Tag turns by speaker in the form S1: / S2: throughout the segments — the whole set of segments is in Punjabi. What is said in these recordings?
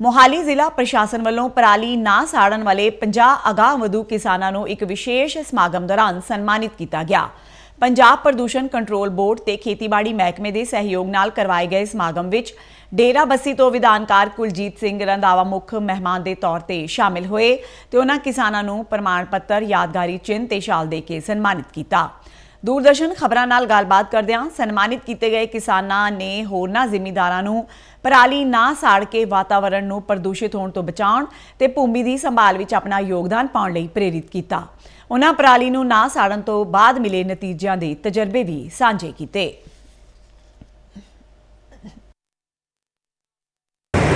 S1: ਮੋਹਾਲੀ ਜ਼ਿਲ੍ਹਾ ਪ੍ਰਸ਼ਾਸਨ ਵੱਲੋਂ ਪਰਾਲੀ ਨਾ ਸਾੜਨ ਵਾਲੇ 50 ਅਗਾਂਹ ਵਧੂ ਕਿਸਾਨਾਂ ਨੂੰ ਇੱਕ ਵਿਸ਼ੇਸ਼ ਸਮਾਗਮ ਦੌਰਾਨ ਸਨਮਾਨਿਤ ਕੀਤਾ ਗਿਆ। ਪੰਜਾਬ ਪ੍ਰਦੂਸ਼ਣ ਕੰਟਰੋਲ ਬੋਰਡ ਤੇ ਖੇਤੀਬਾੜੀ ਮਹਿਕਮੇ ਦੇ ਸਹਿਯੋਗ ਨਾਲ ਕਰਵਾਏ ਗਏ ਸਮਾਗਮ ਵਿੱਚ ਡੇਰਾ ਬੱਸੀ ਤੋਂ ਵਿਧਾਨਕਾਰ ਕੁਲਜੀਤ ਸਿੰਘ ਰੰਧਾਵਾ ਮੁੱਖ ਮਹਿਮਾਨ ਦੇ ਤੌਰ ਤੇ ਸ਼ਾਮਿਲ ਹੋਏ ਤੇ ਉਹਨਾਂ ਕਿਸਾਨਾਂ ਨੂੰ ਪ੍ਰਮਾਣ ਪੱਤਰ ਯਾਦਗਾਰੀ ਚਿੰਨ੍ਹ ਤੇ ਸ਼ਾਲ ਦੇ ਕੇ ਸਨਮਾਨਿਤ ਕੀਤਾ। ਦੂਰਦਰਸ਼ਨ ਖਬਰਾਂ ਨਾਲ ਗੱਲਬਾਤ ਕਰਦਿਆਂ ਸਨਮਾਨਿਤ ਕੀਤੇ ਗਏ ਕਿਸਾਨਾਂ ਨੇ ਹੋਰਨਾਂ ਜ਼ਿਮੀਂਦਾਰਾਂ ਨੂੰ ਪਰਾਲੀ ਨਾ ਸਾੜ ਕੇ ਵਾਤਾਵਰਣ ਨੂੰ ਪ੍ਰਦੂਸ਼ਿਤ ਹੋਣ ਤੋਂ ਬਚਾਉਣ ਤੇ ਭੂਮੀ ਦੀ ਸੰਭਾਲ ਵਿੱਚ ਆਪਣਾ ਯੋਗਦਾਨ ਪਾਉਣ ਲਈ ਪ੍ਰੇਰਿਤ ਕੀਤਾ। ਉਹਨਾਂ ਪਰਾਲੀ ਨੂੰ ਨਾ ਸਾੜਨ ਤੋਂ ਬਾਅਦ ਮਿਲੇ ਨਤੀਜਿਆਂ ਦੇ ਤਜਰਬੇ ਵੀ ਸਾਂਝੇ ਕੀਤੇ।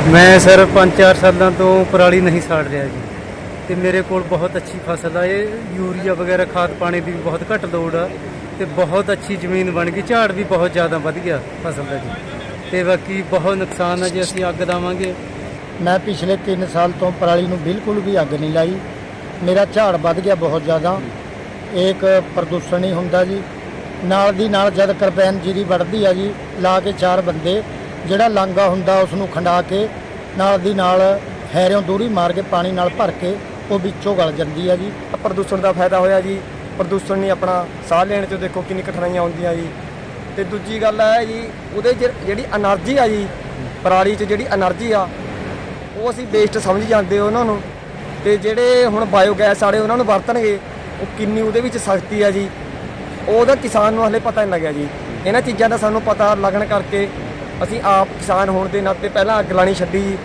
S2: ਮੈਂ ਸਰ 5-4 ਸਾਲਾਂ ਤੋਂ ਪਰਾਲੀ ਨਹੀਂ ਸਾੜ ਰਿਹਾ ਜੀ। ਤੇ ਮੇਰੇ ਕੋਲ ਬਹੁਤ ਅੱਛੀ ਫਸਲ ਆ। ਇਹ ਯੂਰੀਆ ਵਗੈਰਾ, ਖਾਦ ਪਾਣੀ ਦੀ ਵੀ ਬਹੁਤ ਘੱਟ ਲੋੜ ਆ ਤੇ ਬਹੁਤ ਅੱਛੀ ਜ਼ਮੀਨ ਬਣ ਗਈ। ਝਾੜ ਵੀ ਬਹੁਤ ਜ਼ਿਆਦਾ ਵਧ ਗਿਆ ਫਸਲ ਦਾ ਜੀ। ਤੇ ਬਾਕੀ ਬਹੁਤ ਨੁਕਸਾਨ ਆ ਜੇ ਅਸੀਂ ਅੱਗ ਲਾਵਾਂਗੇ।
S3: ਮੈਂ ਪਿਛਲੇ 3 ਸਾਲ ਤੋਂ ਪਰਾਲੀ ਨੂੰ ਬਿਲਕੁਲ ਵੀ ਅੱਗ ਨਹੀਂ ਲਾਈ। ਮੇਰਾ ਝਾੜ ਵੱਧ ਗਿਆ ਬਹੁਤ ਜ਼ਿਆਦਾ। ਇਹ ਇੱਕ ਪ੍ਰਦੂਸ਼ਣ ਹੀ ਹੁੰਦਾ ਜੀ। ਨਾਲ ਦੀ ਨਾਲ ਜਦ ਕਰਪੈਨ ਜੀਰੀ ਵੱਢਦੀ ਆ ਜੀ, ਲਾ ਕੇ ਚਾਰ ਬੰਦੇ, ਜਿਹੜਾ ਲਾਂਗਾ ਹੁੰਦਾ ਉਸ ਨੂੰ ਖੰਡਾ ਕੇ, ਨਾਲ ਦੀ ਨਾਲ ਹੈਰਿਓਂ ਦੂਰੀ ਮਾਰ ਕੇ ਪਾਣੀ ਨਾਲ ਭਰ ਕੇ ਉਹ ਵਿੱਚੋਂ ਗਲ ਜਾਂਦੀ ਹੈ ਜੀ।
S4: ਪ੍ਰਦੂਸ਼ਣ ਦਾ ਫਾਇਦਾ ਹੋਇਆ ਜੀ। ਪ੍ਰਦੂਸ਼ਣ ਨਹੀਂ ਆਪਣਾ ਸਾਹ ਲੈਣ 'ਚ ਦੇਖੋ ਕਿੰਨੀ ਕਠਿਨਾਈਆਂ ਆਉਂਦੀਆਂ ਜੀ। ਤੇ ਦੂਜੀ ਗੱਲ ਹੈ ਜੀ, ਉਹਦੇ ਜਿਹੜੀ એનર્ਜੀ ਆ ਜੀ, ਪਰਾਲੀ 'ਚ ਜਿਹੜੀ એનર્ਜੀ ਆ, ਉਹ ਅਸੀਂ ਵੇਸਟ ਸਮਝ ਜਾਂਦੇ ਉਹਨਾਂ ਨੂੰ। ਤੇ ਜਿਹੜੇ ਹੁਣ ਬਾਇਓਗੈਸ ਵਾਲੇ ਉਹਨਾਂ ਨੂੰ ਵਰਤਣਗੇ, ਉਹ ਕਿੰਨੀ ਉਹਦੇ ਵਿੱਚ ਸ਼ਕਤੀ ਆ ਜੀ। ਉਹਦਾ ਕਿਸਾਨ ਨੂੰ ਹਲੇ ਪਤਾ ਨਹੀਂ ਲੱਗਿਆ ਜੀ। ਇਹਨਾਂ ਚੀਜ਼ਾਂ ਦਾ ਸਾਨੂੰ ਪਤਾ ਲੱਗਣ ਕਰਕੇ ਅਸੀਂ ਆਪ ਕਿਸਾਨ ਹੋਣ ਦੇ ਨਾਤੇ ਪਹਿਲਾਂ ਅੱਗ ਲਾਣੀ ਛੱਡੀ